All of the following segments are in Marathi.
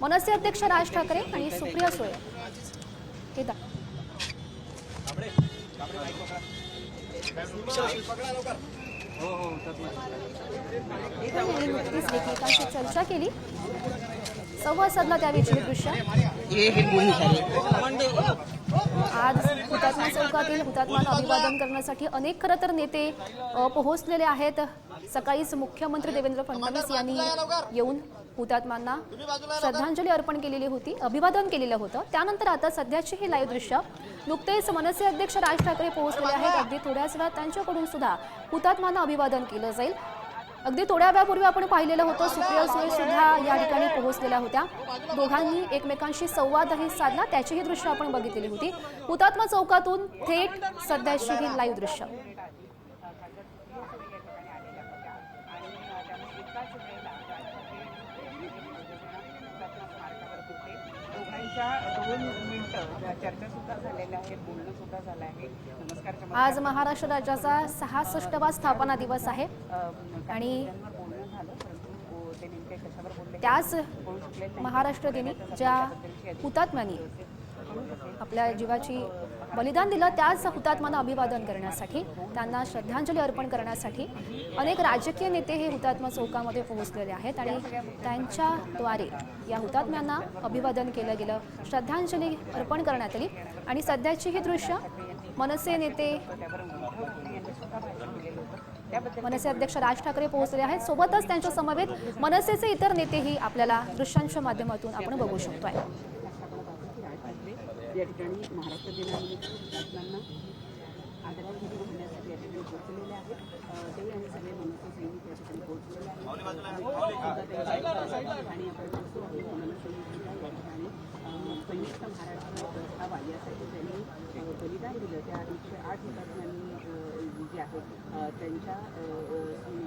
मनसे अध्यक्ष राज ठाकरे आणि सुप्रिया सुळे. हे नुकतीच चर्चा केली. संवाद साधला त्यावेळी दृश्य. आज हुतात्मा चौकातील हुतात्माला अभिवादन करण्यासाठी अनेक खरं तर नेते पोहोचलेले आहेत. सकाळीच मुख्यमंत्री देवेंद्र फडणवीस यांनी येऊन हुतात्म्यांना श्रद्धांजली अर्पण केलेली होती अभिवादन केलेलं होतं. त्यानंतर आता सध्याची ही लाईव्ह दृश्य नुकतेच मनसे अध्यक्ष राज ठाकरे पोहोचलेले आहेत. अगदी थोड्याच वेळात त्यांच्याकडून सुद्धा हुतात्म्यांना अभिवादन केलं जाईल. अगदी थोड्या वेळापूर्वी आपण पाहिलेलं होतं सुप्रिया सुळे सुद्धा या ठिकाणी पोहोचलेल्या होत्या. दोघांनी एकमेकांशी संवादही साधला त्याचीही दृश्य आपण बघितलेली होती. हुतात्मा चौकातून थेट सध्याची ही लाईव्ह दृश्य. दोन मिनिटं चर्चा सुद्धा झालेल्या आहेत बोलणं सुद्धा झालं आहे. नमस्कार आज महाराष्ट्र राज्याचा सहासष्टवा स्थापना दिवस आहे. आणि त्याच. महाराष्ट्र दिनी ज्या हुतात्म्यांनी आपल्या जीवाची बलिदान दिलं त्याच हुतात्म्यांना अभिवादन करण्यासाठी त्यांना श्रद्धांजली अर्पण करण्यासाठी अनेक राजकीय नेते हे हुतात्मा चौकामध्ये पोहोचलेले आहेत आणि त्यांच्याद्वारे या हुतात्म्यांना अभिवादन केलं गेलं श्रद्धांजली अर्पण करण्यात आली. आणि सध्याची ही दृश्य मनसे नेते मनसे अध्यक्ष राज ठाकरे पोहोचले आहेत. सोबतच त्यांच्या समवेत मनसेचे इतर नेतेही आपल्याला दृश्यांच्या माध्यमातून आपण बघू शकतोय. या ठिकाणी महाराष्ट्र दिनानिमित्त हुतात्म्यांना आदरांजली वाहण्यासाठी या ठिकाणी पोहोचलेले आहेत. अ, ते आणि सगळे मनसे सैनिक या ठिकाणी पोहोचलेले आहेत. आणि आपण बघतो आहोत मनसे या ठिकाणी संयुक्त महाराष्ट्र असावा यासाठी त्यांनी बलिदान दिलं. त्या एकशे आठ हुतात्म्यांनी घेतले जे आहेत त्यांच्या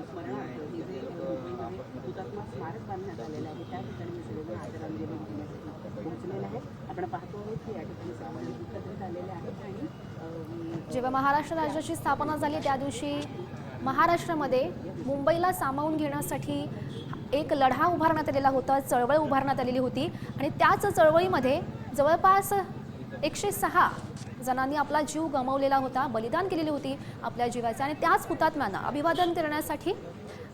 स्मरणार्थ हे जे मुंबईमध्ये हुतात्मा स्मारक बांधण्यात आलेलं आहे त्या ठिकाणी हे सगळेजण आदरांजली वाहण्यासाठी पोहोचलेलं आहे. आपण पाहतो आहोत की या ठिकाणी सर्वांनी एकत्रित आलेले आहेत आणि जेव्हा महाराष्ट्र राज्याची स्थापना झाली त्या दिवशी महाराष्ट्रामध्ये मुंबईला सामावून घेण्यासाठी एक लढा उभारण्यात आलेला होता चळवळ उभारण्यात आलेली होती. आणि त्याच चळवळीमध्ये जवळपास एकशे सहा जणांनी आपला जीव गमावलेला होता बलिदान केलेली होती आपल्या जीवाचे आणि त्याच हुतात्म्यांना अभिवादन करण्यासाठी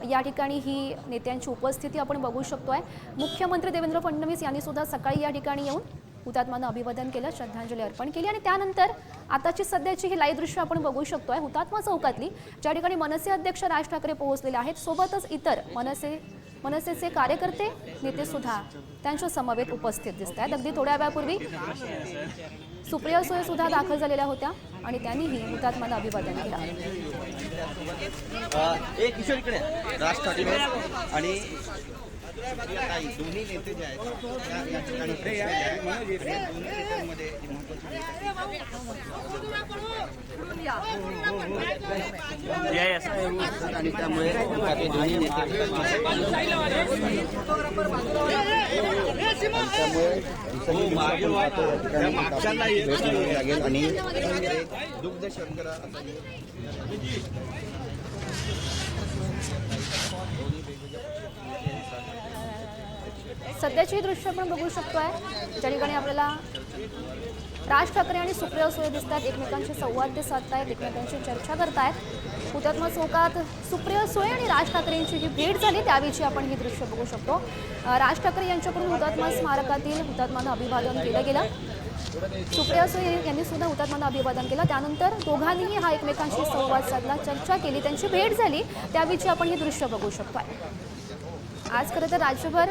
या ठिकाणी ही नेत्यांची उपस्थिती आपण बघू शकतो आहे मुख्यमंत्री देवेंद्र फडणवीस यांनी सुद्धा सकाळी या ठिकाणी येऊन हुतात्म्यांना अभिवादन केलं श्रद्धांजली अर्पण केली आणि त्यानंतर आताची सध्याची ही लाईव्ह दृश्य आपण बघू शकतो आहे हुतात्मा चौकातली ज्या ठिकाणी मनसे अध्यक्ष राज ठाकरे पोहोचलेले आहेत सोबतच इतर मनसे मनसेचे कार्यकर्ते नेते सुद्धा त्यांच्या समवेत उपस्थित दिसत आहेत. अगदी थोड्या वेळापूर्वी सुप्रिया सुळे सुद्धा दाखल झालेल्या होत्या आणि त्यांनीही हुतात्म्यांना अभिवादन केलं. राज ठाकरे आणि दोन्ही नेते जे आहेत या ठिकाणी आणि दोन्ही नेत्यांमध्ये जी आणि त्यामुळे दोन्ही नेते त्यामुळे लागेल आणि दुग्ध शर्करा सध्याची ही दृश्य आपण बघू शकतोय ज्या ठिकाणी आपल्याला राज ठाकरे आणि सुप्रिया सुळे आहेत एकमेकांशी संवाद ते साधतायत एकमेकांशी चर्चा करतायत. हुतात्मा चौकात सुप्रिया सुळे आणि राज ठाकरेंची जी भेट झाली त्यावेळी आपण ही दृश्य बघू शकतो. राज ठाकरे यांच्याकडून हुतात्मा स्मारकातील हुतात्मानं अभिवादन केलं गेलं. सुप्रिया सुळे यांनी सुद्धा हुतात्म्यांना अभिवादन केलं. त्यानंतर दोघांनीही हा एकमेकांशी संवाद साधला चर्चा केली त्यांची भेट झाली. त्याविषयी आपण हे दृश्य बघू शकतो आज खरं तर राज्यभर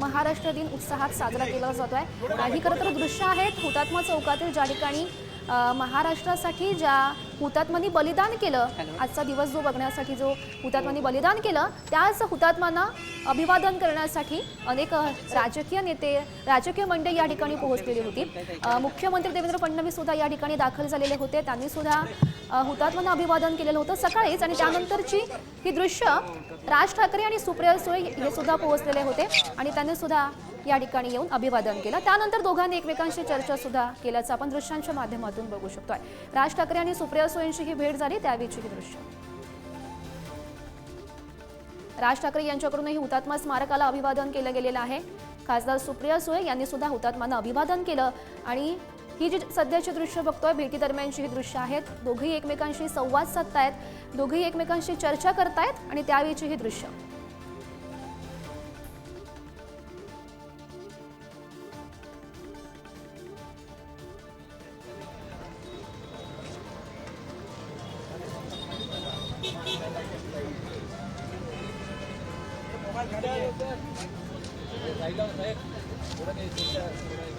महाराष्ट्र दिन उत्साहात साजरा केला जातो आहे काही खरं तर दृश्य आहेत. हुतात्मा चौकातील ज्या ठिकाणी महाराष्ट्रासाठी ज्या हुतात्मांनी बलिदान केलं आजचा दिवस जो बघण्यासाठी जो हुतात्मांनी बलिदान केलं त्याच हुतात्म्यांना अभिवादन करण्यासाठी अनेक राजकीय नेते राजकीय मंडळी या ठिकाणी पोहोचलेली होती. मुख्यमंत्री देवेंद्र फडणवीस सुद्धा या ठिकाणी दाखल झालेले होते. त्यांनी सुद्धा हुतात्म्यांना अभिवादन केलेलं होतं सकाळीच आणि त्यानंतरची ही दृश्य राज ठाकरे आणि सुप्रिया सुळे हे सुद्धा पोहोचलेले होते. आणि त्यांनी सुद्धा या ठिकाणी येऊन अभिवादन केलं. त्यानंतर दोघांनी एकमेकांशी चर्चा सुद्धा केल्याचं आपण दृश्यांच्या माध्यमातून बघू शकतोय. राज ठाकरे आणि सुप्रिया सुळेंची ही भेट झाली त्यावेळीची ही दृश्य. राज ठाकरे यांच्याकडूनही हुतात्मा स्मारकाला अभिवादन केलं गेलेलं आहे. खासदार सुप्रिया सुळे यांनी सुद्धा हुतात्म्यांना अभिवादन केलं आणि ही जी सध्याची दृश्य बघतोय भेटी दरम्यानची ही दृश्य आहेत. दोघेही एकमेकांशी संवाद साधतायत दोघेही एकमेकांशी चर्चा करतायत आणि त्यावेळीची ही दृश्य. साहेब थोडं काही